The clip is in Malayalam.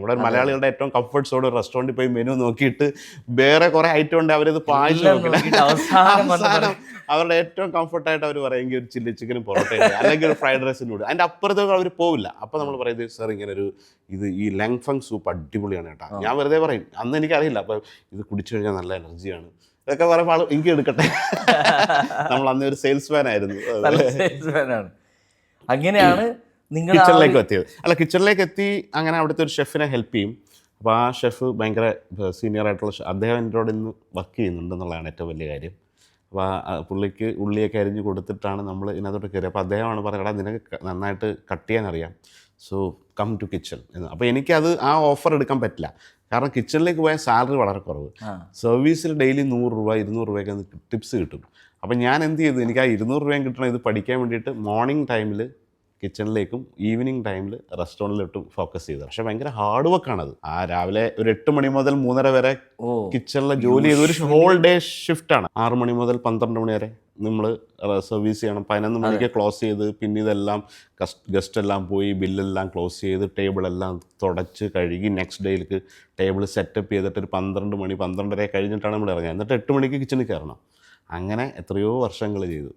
നമ്മുടെ മലയാളികളുടെ ഏറ്റവും കംഫർട്ട് സോൺ റെസ്റ്റോറന്റിൽ പോയി മെനു നോക്കിയിട്ട് വേറെ കുറെ ഐറ്റം ഉണ്ട് അവരത് എല്ലാം അവസാനം അവരുടെ ഏറ്റവും കംഫർട്ടായിട്ട് അവർ പറയുമെങ്കിൽ ഒരു ചില്ലി ചിക്കനും പൊറോട്ട അല്ലെങ്കിൽ ഒരു ഫ്രൈഡ് റൈസിന്റെ കൂടെ. അതിന്റെ അപ്പുറത്തേക്ക് അവർ പോവില്ല. അപ്പോൾ നമ്മൾ പറയുന്നത് സർ ഇങ്ങനെ ഒരു ഇത് ഈ ലങ്ഫങ് സൂപ്പ് അടിപൊളിയാണ് കേട്ടോ. ഞാൻ വെറുതെ പറയും അന്ന് എനിക്കറിയില്ല. അപ്പോൾ ഇത് കുടിച്ചു കഴിഞ്ഞാൽ നല്ല എനർജിയാണ് ഇതൊക്കെ പറയുമ്പോൾ ആൾ എനിക്ക് എടുക്കട്ടെ. നമ്മൾ അന്ന് ഒരു സെയിൽസ്മാൻ ആയിരുന്നു. സെയിൽസ്മാനാണ് അങ്ങനെയാണ് നിങ്ങൾ കിച്ചണിലേക്ക് എത്തിയത് അല്ല കിച്ചണിലേക്ക് എത്തി അങ്ങനെ അവിടുത്തെ ഒരു ഷെഫിനെ ഹെൽപ്പ് ചെയ്യും. അപ്പോൾ ആ ഷെഫ് ഭയങ്കര സീനിയർ ആയിട്ടുള്ള അദ്ദേഹം എന്നോട് ഇന്ന് വർക്ക് ചെയ്യുന്നുണ്ടെന്നുള്ളതാണ് ഏറ്റവും വലിയ കാര്യം. അപ്പോൾ ആ പുള്ളിക്ക് ഉള്ളിയൊക്കെ അരിഞ്ഞ് കൊടുത്തിട്ടാണ് നമ്മൾ ഇതിനകത്തോട്ട് കയറി അപ്പോൾ അദ്ദേഹമാണ് പറയുന്നത് നിനക്ക് നന്നായിട്ട് കട്ട് ചെയ്യാൻ അറിയാം. സോ കം ടു കിച്ചൺ എന്ന്. അപ്പോൾ എനിക്കത് ആ ഓഫർ എടുക്കാൻ പറ്റില്ല. കാരണം കിച്ചണിലേക്ക് പോയാൽ സാലറി വളരെ കുറവ്. സർവീസിൽ ഡെയിലി നൂറ് രൂപ ഇരുന്നൂറ് രൂപയൊക്കെ ടിപ്സ് കിട്ടും. അപ്പം ഞാൻ എന്ത് ചെയ്തു? എനിക്ക് ആ ഇരുന്നൂറ് രൂപയും കിട്ടണം ഇത് പഠിക്കാൻ വേണ്ടിയിട്ട് മോർണിംഗ് ടൈമിൽ കിച്ചണിലേക്കും ഈവനിങ് ടൈമിൽ റെസ്റ്റോറന്റിലോട്ടും ഫോക്കസ് ചെയ്തത്. പക്ഷേ ഭയങ്കര ഹാർഡ് വർക്കാണത് ആ രാവിലെ ഒരു എട്ട് മണി മുതൽ മൂന്നര വരെ കിച്ചണിലെ ജോലി ചെയ്ത് ഒരു ഹോൾ ഡേ ഷിഫ്റ്റ് ആണ്. ആറ് മണി മുതൽ പന്ത്രണ്ട് മണി വരെ നമ്മൾ സർവീസ് ചെയ്യണം. പതിനൊന്ന് മണിക്ക് ക്ലോസ് ചെയ്ത് പിന്നെ ഇതെല്ലാം ഗസ്റ്റ് എല്ലാം പോയി ബില്ലെല്ലാം ക്ലോസ് ചെയ്ത് ടേബിൾ എല്ലാം തുടച്ച് കഴുകി നെക്സ്റ്റ് ഡേയിലേക്ക് ടേബിൾ സെറ്റപ്പ് ചെയ്തിട്ട് ഒരു പന്ത്രണ്ട് മണി പന്ത്രണ്ടര കഴിഞ്ഞിട്ടാണ് നമ്മൾ ഇറങ്ങുക. എന്നിട്ട് എട്ട് മണിക്ക് കിച്ചണിൽ കയറണം. അങ്ങനെ എത്രയോ വർഷങ്ങൾ ചെയ്തു.